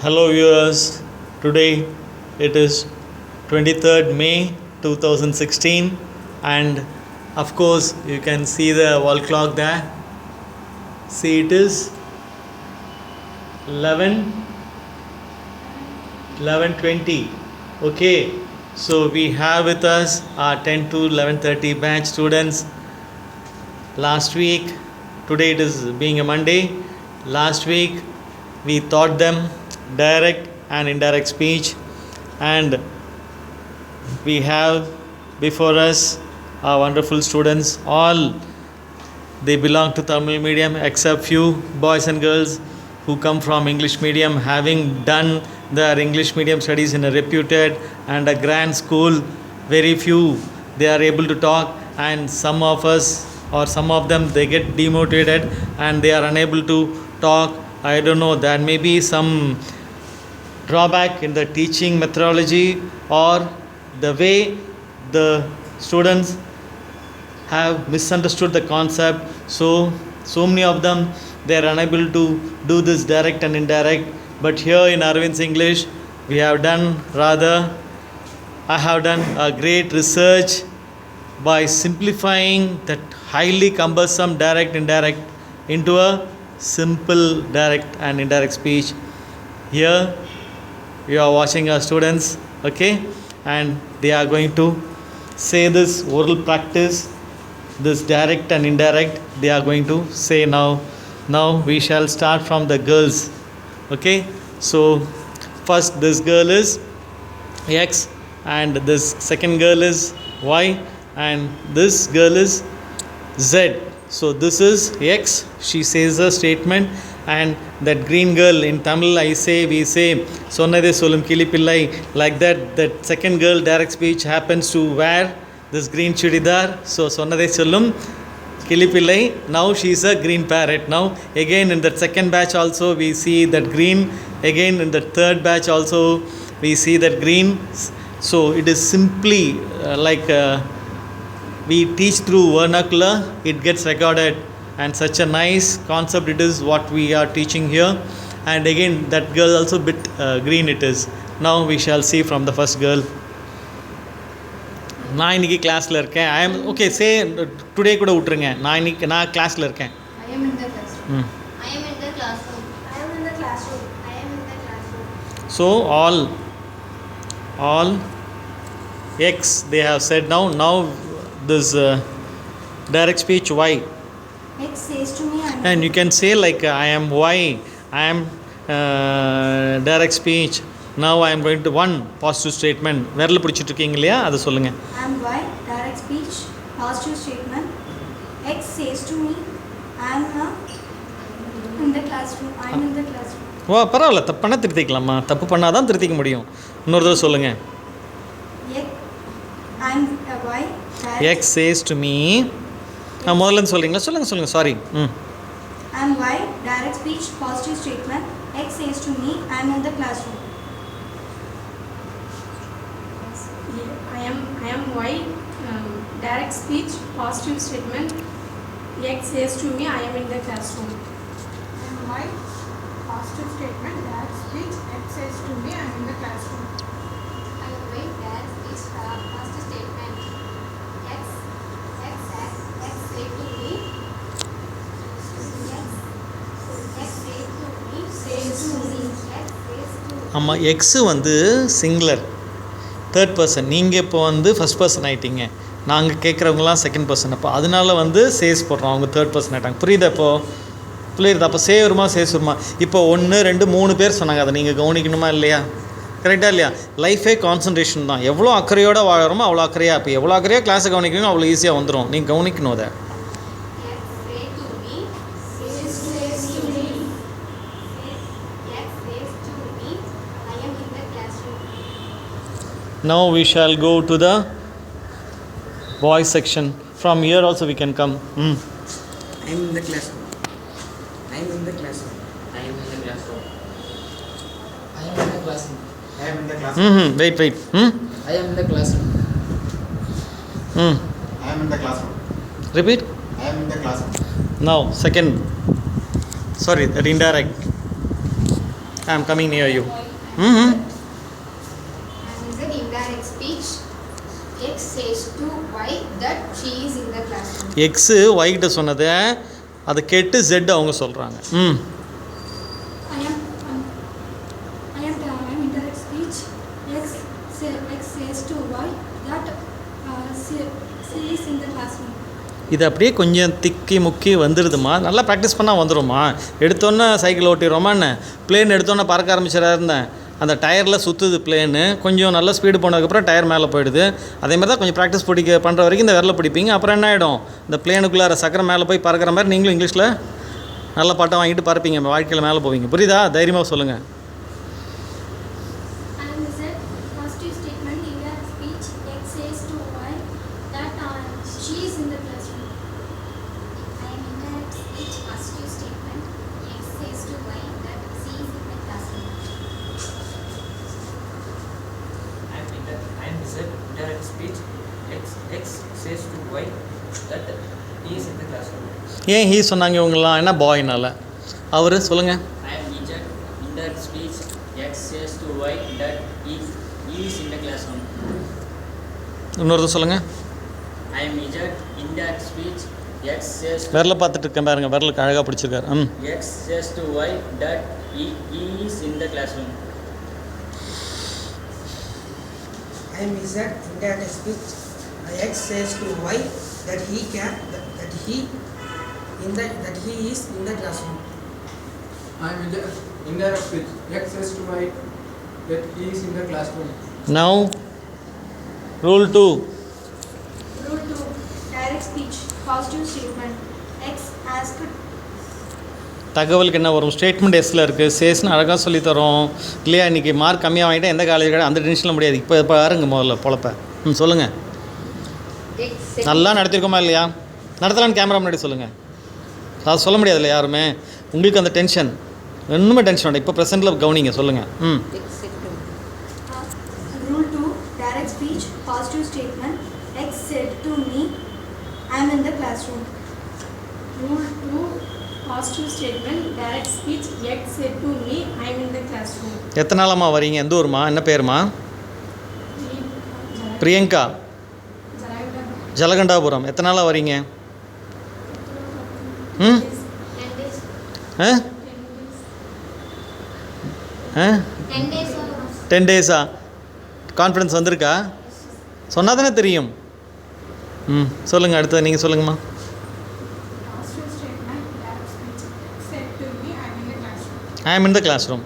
Hello, viewers. Today it is 23rd May 2016, and of course, you can see the wall clock there. See, it is 11 11:20. Okay, so we have with us our 10 to 11:30 batch students. Last week, today it is being a Monday. Last week, we taught them direct and indirect speech, and we have before us our wonderful students. All they belong to Tamil medium, except few boys and girls who come from English medium, having done their English medium studies in a reputed and a grand school. Very few they are able to talk, and some of us or some of them they get demotivated and they are unable to talk. I don't know. There may be some drawback in the teaching methodology or the way the students have misunderstood the concept. So so many of them they are unable to do this direct and indirect. But here in arvind's english we have done rather i have done a great research by simplifying that highly cumbersome direct indirect into a simple direct and indirect speech. Here you are watching our students okay? And they are going to say this oral practice this direct and indirect they are going to say now. Now we shall start from the girls okay? So first this girl is x and this second girl is y and this girl is z. So this is x. She says a statement and that green girl in Tamil I say we say Sonnade Solum Kilipillai like that that second girl direct speech happens to wear this green chudidar so Sonnade Solum Kilipillai now she is a green parrot. Now again in that second batch also we see that green. Again in the third batch also we see that green. So it is simply uh, like uh, we teach through vernacular. It gets recorded and such a nice concept it is what we are teaching here and again that girl also bit uh, green it is now we shall see from the first girl நான் இன்னைக்கு கிளாஸில் இருக்கேன் I am okay say today கூட விட்ருங்க நான் இன்னைக்கு நான் கிளாஸில் இருக்கேன் I am in the classroom. ம் I am in the classroom. I am in the classroom. I am in x uh, says to me, I am. and you can say like uh, I am y I am uh, direct speech now I am going to one positive statement விரல் பிடிச்சிட்டு இருக்கீங்க இல்லையா அதை சொல்லுங்க I am Y. Direct speech. Positive statement. X says to me, I am a in the classroom. I am in the classroom. ஓ பரவாயில்ல தப்பு பண்ணால் திருத்திக்கலாமா தப்பு பண்ணால் தான் திருத்திக்க முடியும் இன்னொரு தடவை சொல்லுங்கள் X. I am a Y. Direct. X says to me முதல்ல இருந்து சொல்கிறீங்களா சொல்லுங்கள் சொல்லுங்கள் சாரி ம் I am Y. Direct speech. Positive statement. X says to me, I am in the classroom. I am I am Y. Um, direct speech, positive statement. X says to me, I am in the classroom. And why? Positive statement, that speech, X says to me, I am in the classroom. I am going there is uh, ஆமாம் X வந்து singular third person நீங்கள் இப்போ வந்து first person ஆகிட்டீங்க நாங்கள் கேட்குறவங்களாம் second person அப்போ அதனால வந்து chase போடுறோம். அவங்க தேர்ட் பர்சன் ஆகிட்டாங்க புரியுதா இப்போது புரியுது? அப்போ சே வருமா? சேஸ் வருமா? இப்போ ஒன்று ரெண்டு மூணு பேர் சொன்னாங்க. அதை நீங்கள் கவனிக்கணுமா இல்லையா? கரெக்டாக இல்லையா? லைஃபே கான்சன்ட்ரேஷன் தான். எவ்வளோ அக்கறையோட வாழறோமோ அவ்வளோ அக்கறையாக இப்போ எவ்வளோ அக்கறையாக கிளாஸை கவனிக்கணும் அவ்வளோ ஈஸியாக வந்துடும் நீங்கள் கவனிக்கணும் அதை. Now we shall go to the boys section. From here also we can come. Mm. I am in the classroom. I am in the classroom. I am in the classroom. I am in the classroom. I am in the classroom. Mm-hmm. Wait, wait. Hmm? I am in the classroom. Mm. I am in the classroom. Repeat. I am in the classroom. Now, second. Sorry, that indirect. I am coming near you. Mm-hmm. X ஒய்கிட்ட சொன்னதை அதை கேட்டு jet அவங்க சொல்கிறாங்க ம். I am um, I am I am indirect speech. X say X says to Y that uh. இது அப்படியே கொஞ்சம் திக்கி முக்கி வந்துடுதுமா? நல்லா ப்ராக்டிஸ் பண்ணால் வந்துடும்மா எடுத்தோன்னே சைக்கிள் ஓட்டிடுறோமா என்ன? பிளேன் எடுத்தோன்னே பறக்க ஆரம்பிச்சிடா இருந்தேன் அந்த டயரில் சுற்றுது பிளேனு கொஞ்சம் நல்ல ஸ்பீடு போனதுக்கப்புறம் டயர் மேலே போயிடுது. அதே மாதிரி தான் கொஞ்சம் ப்ராக்டிஸ் பிடிக்க பண்ணுற வரைக்கும் இந்த விரல பிடிப்பீங்க. அப்புறம் என்ன ஆகிடும் இந்த பிளேனுக்குள்ளார சக்கரம் மேலே போய் பறக்கிற மாதிரி நீங்களும் இங்கிலீஷில் நல்ல பாட்டை வாங்கிட்டு பறப்பீங்க. வாழ்க்கையில் மேலே போவீங்க. புரியுதா? தைரியமாக சொல்லுங்கள் And is it positive statement indirect speech? X says to Y that uh, she is in the classroom. I am indirect speech positive statement. X says to Y that she is in the classroom. I am indir I am Z indirect speech. X X says to Y that he is in the classroom. ஏன் he சொன்னாங்க இவங்களாம் என்ன பாய்னால அவர் சொல்லுங்கள் I am Z indirect speech. X says to Y that he he is in the classroom. இன்னொருத்தர் சொல்லுங்கள் I am Z indirect speech. X says to விரல பார்த்துட்டு இருக்கேன் பாருங்க விரலுக்கு அழகாக பிடிச்சிருக்காரு ம் X says to Y that he, he is in the classroom. I am Z indirect speech. X says to Y that he can that, that he in the that he is in the classroom. I am in indirect speech. X says to Y that he is in the classroom. Now rule two Rule 2 Direct speech. Positive statement. X asked தகவலுக்கு என்ன வரும் statement எஸ்ஸில் இருக்குது சேஸ்னு அழகாக சொல்லி தரோம் இல்லையா இன்றைக்கி mark கம்மியாக வாங்கிட்டேன் எந்த காலேஜ் கிடையாது அந்த டென்ஷனில் முடியாது இப்போ பாருங்க முதல்ல பொழப்ப ம் சொல்லுங்கள் நல்லா நடத்திருக்கோமா இல்லையா நடத்தலான்னு கேமரா முன்னாடி சொல்லுங்கள் அது சொல்ல முடியாதுல்ல யாருமே உங்களுக்கு அந்த டென்ஷன் இன்னுமே டென்ஷன் வேண்டாம் இப்போ ப்ரெசென்ட்டில் கவனிங்க சொல்லுங்கள் ம் X said to Uh, rule 2 direct speech positive statement x said to me i am in the classroom Rule 2 positive statement direct speech X said to me I am in the classroom. எத்தனை நாளாம்மா வரீங்க எந்த ஊருமா என்ன பேருமா பிரியங்கா ஜலகண்டாபுரம் எத்தனை நாளாக வரீங்க ten டேஸா confidence வந்திருக்கா? சொன்னால் தானே தெரியும். ம் சொல்லுங்கள் அடுத்தது நீங்கள் சொல்லுங்கம்மா. I am in the classroom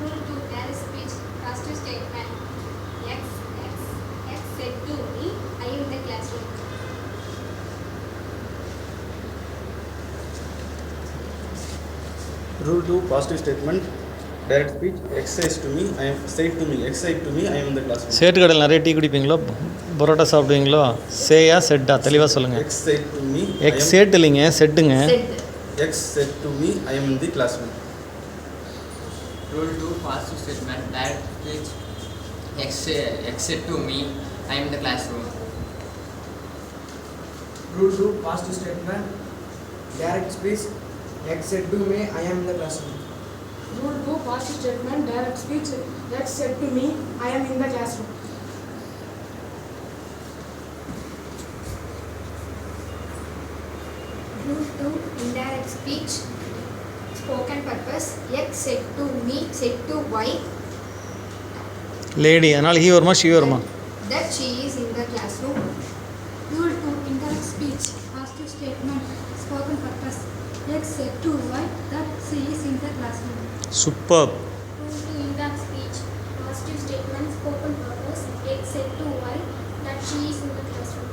Rule 2 direct speech positive statement. X X X said to me I am in the classroom. Rule 2 positive statement direct speech X says to me I am said to me X said to me I am in the classroom சேட்டு கடையில் நிறைய tea குடிப்பீங்களோ parotta சாப்பிடுவீங்களோ சேயா செட்டா தெளிவாக சொல்லுங்கள் to me I X said இல்லைங்க செட்டுங்க Said. X said to me I am in the classroom Rule 2 positive statement direct speech. X, say- X said to me I am in the classroom. Rule 2 positive statement. Next said to me, I am in the classroom. don't go past statement, direct speech. Next said to me, I am in the classroom. Indirect speech. Spoken purpose. X said to me, said to Y. Lady, anal he or ma, she or ma. That she is in the classroom. Rule 2, indirect speech. Past statement. Spoken purpose. X said to y that she is in the classroom rule 2 indirect speech positive statement spoken purpose x said to y that she is in the classroom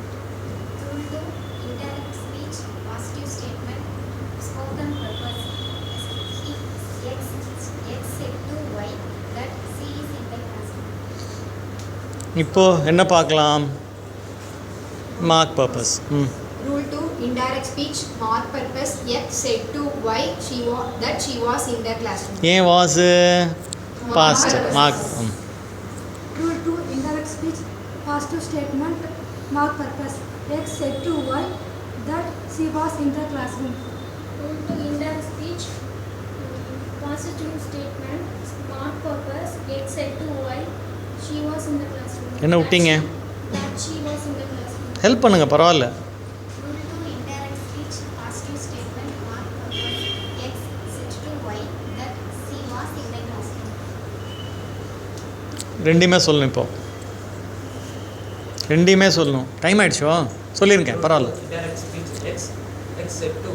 Rule 2 indirect speech positive statement spoken purpose he X X said to Y that she is in the classroom. இப்போது என்ன பார்க்கலாம் mark purpose ம் Rule 2 indirect speech mark purpose X said to Y she was that she was in the classroom. ஏன் was past mark ம் rule 2 indirect speech positive statement mark purpose x said to y that she was in the classroom rule 2 indirect speech positive statement, smart purpose, X said to Y, she was in the classroom. என்ன விட்டீங்க That she was in the classroom. Help பண்ணுங்க பரவாயில்ல Rule 2 indirect speech positive statement mark purpose X said to Y that she was in the classroom. ரெண்டையுமே சொல்லணும் இப்போது ரெண்டையுமே சொல்லணும் time ஆகிடுச்சோ சொல்லியிருக்கேன் பரவாயில்ல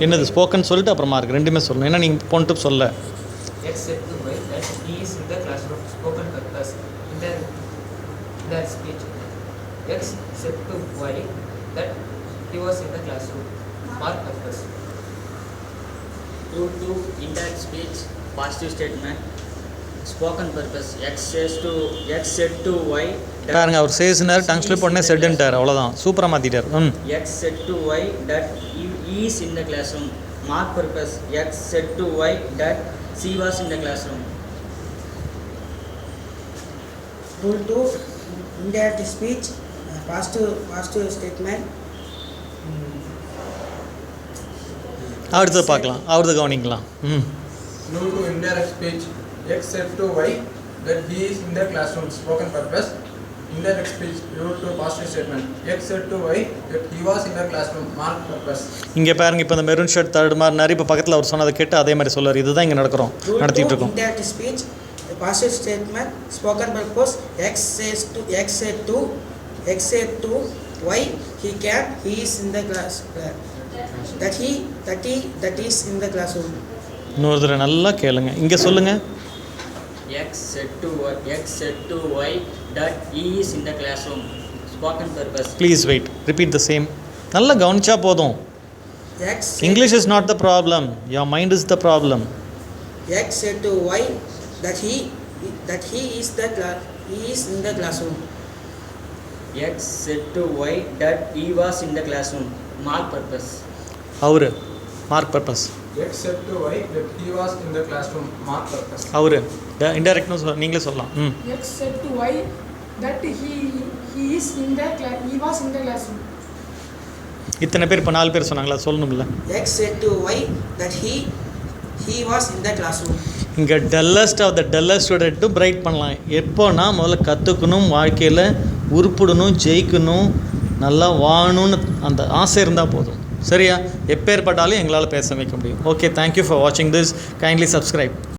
என்னது ஸ்போக்கன் சொல்லிட்டு அப்புறமா இருக்குது ரெண்டுமே சொல்லணும் ஏன்னா நீங்கள் போன்ட்டு சொல்ல except to y that he was in the classroom. Mark purpose. Due to indirect speech, positive statement, spoken purpose x says to x said to y that பாருங்க அவர் சேஸ்னார் டங் ஸ்லிப் உடனே செட்டுன்ட்டார் அவ்வளோதான் சூப்பராக மாற்றிட்டார் ம் x said to y that he he is in the classroom mark purpose x said to y that she was in the classroom Rule 2 indirect speech uh, positive positive statement அடுத்தது பார்க்கலாம் அவரது கவனிக்கலாம் ம் Rule to indirect speech. X said to Y that he is in the classroom. Spoken purpose. Indirect speech. Rule to positive statement. X said to Y that he was in the classroom. Mark purpose. இங்கே பாருங்க இப்போ இந்த maroon shirt third மாதிரி இப்போ பக்கத்தில் அவர் சொன்னதை கேட்டு அதே மாதிரி சொல்லுவார் இதுதான் இங்கே நடக்கிறோம் நடத்திட்டு 2 இருக்கோம் indirect speech a positive statement spoken purpose X says to X said to X said to Y he can he is in the class that he that he that is in the classroom இன்னொரு தடவை நல்லா கேளுங்க இங்கே சொல்லுங்கள் x said to y x said to y that he is in the classroom spoken purpose please wait repeat the same நல்லா கவனிச்சா போதும் English is not the problem your mind is the problem X said to Y that he that he is the class he is in the classroom x said to y that he was in the classroom mark purpose அவரு mark purpose X said to Y that he was in the classroom. Mark purpose. அவரு இன்டெரக்ட்னு சொல் நீங்களே சொல்லலாம் ம் X said to Y that he he is in the class he was in the classroom. இத்தனை பேர் இப்போ நாலு பேர் சொன்னாங்களா சொல்லணும்ல X said to Y that he he was in the classroom இங்கே டல்லஸ்ட் ஆஃப் த டல்லஸ்ட் ஸ்டூடெண்ட்டும் பிரைட் பண்ணலாம் எப்போனா முதல்ல கற்றுக்கணும் வாழ்க்கையில் உருப்பிடணும் ஜெயிக்கணும் நல்லா வாழணும்னு அந்த ஆசை இருந்தால் போதும் சரியா? எப்பேற்பட்டாலும் எங்களால் பேச வைக்க முடியும். ஓகே தேங்க்யூ ஃபார் வாட்சிங் திஸ் கைண்ட்லி சப்ஸ்கிரைப்